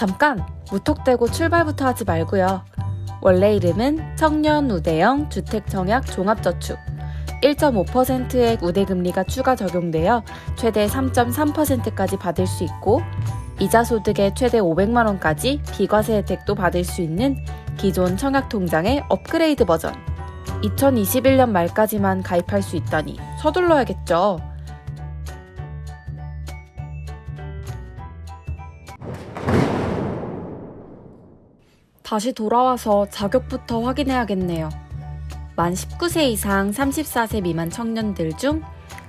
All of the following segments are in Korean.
잠깐! 무턱대고 출발부터 하지 말고요. 원래 이름은 청년 우대형 주택청약 종합저축. 1.5%의 우대금리가 추가 적용되어 최대 3.3%까지 받을 수 있고 이자 소득의 최대 500만 원까지 비과세 혜택도 받을 수 있는 기존 청약 통장의 업그레이드 버전. 2021년 말까지만 가입할 수 있다니 서둘러야겠죠. 다시 돌아와서 자격부터 확인해야겠네요. 만 19세 이상 34세 미만 청년들 중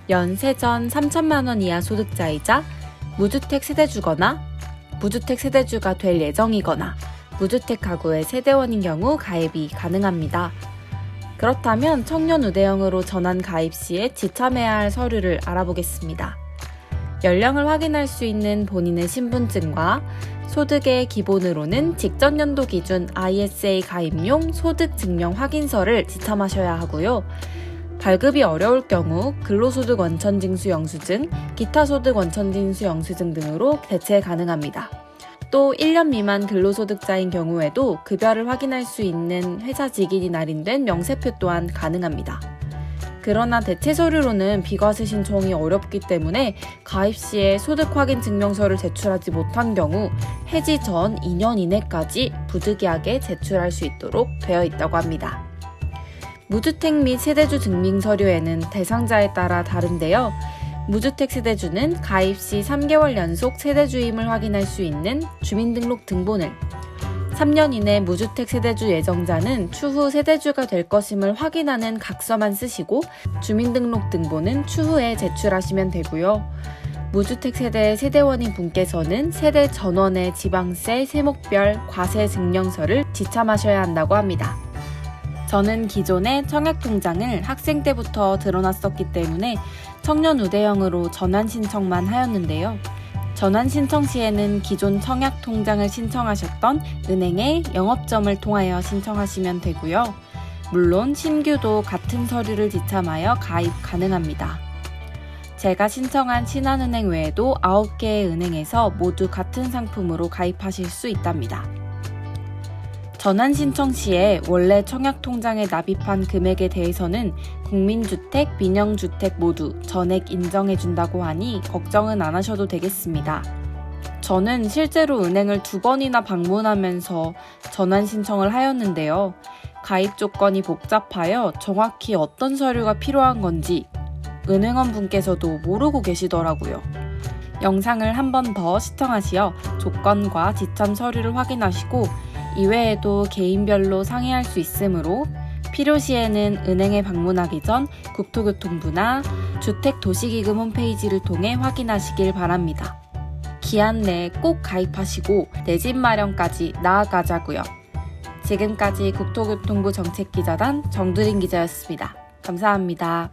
연세전 3천만 원 이하 소득자이자 무주택 세대주거나 무주택 세대주가 될 예정이거나 무주택 가구의 세대원인 경우 가입이 가능합니다. 그렇다면 청년 우대형으로 전환 가입 시에 지참해야 할 서류를 알아보겠습니다. 연령을 확인할 수 있는 본인의 신분증과 소득의 기본으로는 직전 연도 기준 ISA 가입용 소득 증명 확인서를 지참하셔야 하고요. 발급이 어려울 경우 근로소득 원천징수 영수증, 기타 소득 원천징수 영수증 등으로 대체 가능합니다. 또 1년 미만 근로소득자인 경우에도 급여를 확인할 수 있는 회사 직인이 날인된 명세표 또한 가능합니다. 그러나 대체 서류로는 비과세 신청이 어렵기 때문에 가입 시에 소득 확인 증명서를 제출하지 못한 경우 해지 전 2년 이내까지 부득이하게 제출할 수 있도록 되어 있다고 합니다. 무주택 및 세대주 증명 서류에는 대상자에 따라 다른데요. 무주택 세대주는 가입 시 3개월 연속 세대주임을 확인할 수 있는 주민등록 등본을 3년 이내 무주택 세대주 예정자는 추후 세대주가 될 것임을 확인하는 각서만 쓰시고 주민등록 등본은 추후에 제출하시면 되고요. 무주택 세대 세대원인 분께서는 세대 전원의 지방세 세목별 과세 증명서를 지참하셔야 한다고 합니다. 저는 기존의 청약통장을 학생 때부터 들어놨었기 때문에 청년 우대형으로 전환 신청만 하였는데요. 전환 신청 시에는 기존 청약 통장을 신청하셨던 은행의 영업점을 통하여 신청하시면 되고요. 물론 신규도 같은 서류를 지참하여 가입 가능합니다. 제가 신청한 신한은행 외에도 9개의 은행에서 모두 같은 상품으로 가입하실 수 있답니다. 전환 신청 시에 원래 청약 통장에 납입한 금액에 대해서는 국민주택, 민영주택 모두 전액 인정해준다고 하니 걱정은 안 하셔도 되겠습니다. 저는 실제로 은행을 두 번이나 방문하면서 전환 신청을 하였는데요. 가입 조건이 복잡하여 정확히 어떤 서류가 필요한 건지 은행원 분께서도 모르고 계시더라고요. 영상을 한 번 더 시청하시어 조건과 지참 서류를 확인하시고 이외에도 개인별로 상의할 수 있으므로 필요시에는 은행에 방문하기 전 국토교통부나 주택도시기금 홈페이지를 통해 확인하시길 바랍니다. 기한 내에 꼭 가입하시고 내 집 마련까지 나아가자고요. 지금까지 국토교통부 정책기자단 정두린 기자였습니다. 감사합니다.